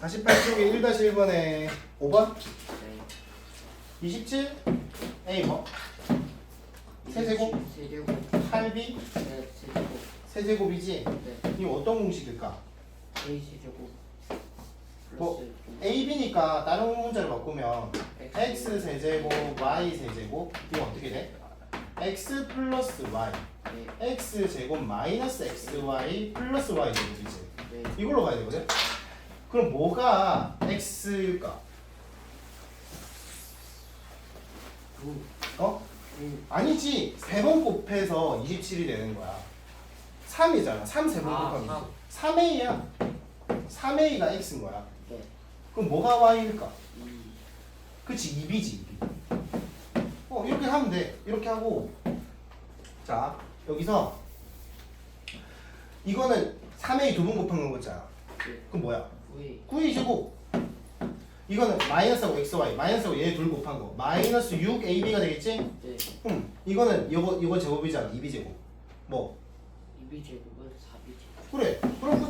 48쪽에 1-1번에 5번? 네. 27 A 뭐? 세제곱? 세제곱. 8B 네 세제곱. 세제곱이지? 네. 이거 어떤 공식일까? A 세제곱. 뭐, 플러스 AB니까 다른 문자로 바꾸면 X. X 세제곱 Y 세제곱 이거 어떻게 돼? X 플러스 Y. 네, X 제곱 마이너스 XY 플러스 Y 제곱이지 네. 이걸로 가야 되거든? 그럼 뭐가 X일까? 구, 어? 구, 아니지. 세 번 곱해서 27이 되는 거야. 3이잖아. 3 세 번 아, 곱하면 3A야. 3A가 X인 거야. 네. 그럼 뭐가 Y일까? 이, 그치 2B지 2B. 어 이렇게 하면 돼. 이렇게 하고 자 여기서 이거는 3A 두 번 곱한 거잖아. 네. 그럼 뭐야? 구이, 9A 제곱. 이거는 마이너스하고 XY 마이너스하고 얘 둘 곱한 거 마이너스 6AB가 되겠지? 네. 음, 이거는 이거 이거 제곱이잖아. 2B 제곱. 뭐? 이비 제곱은 사비 제곱. 그래. 그럼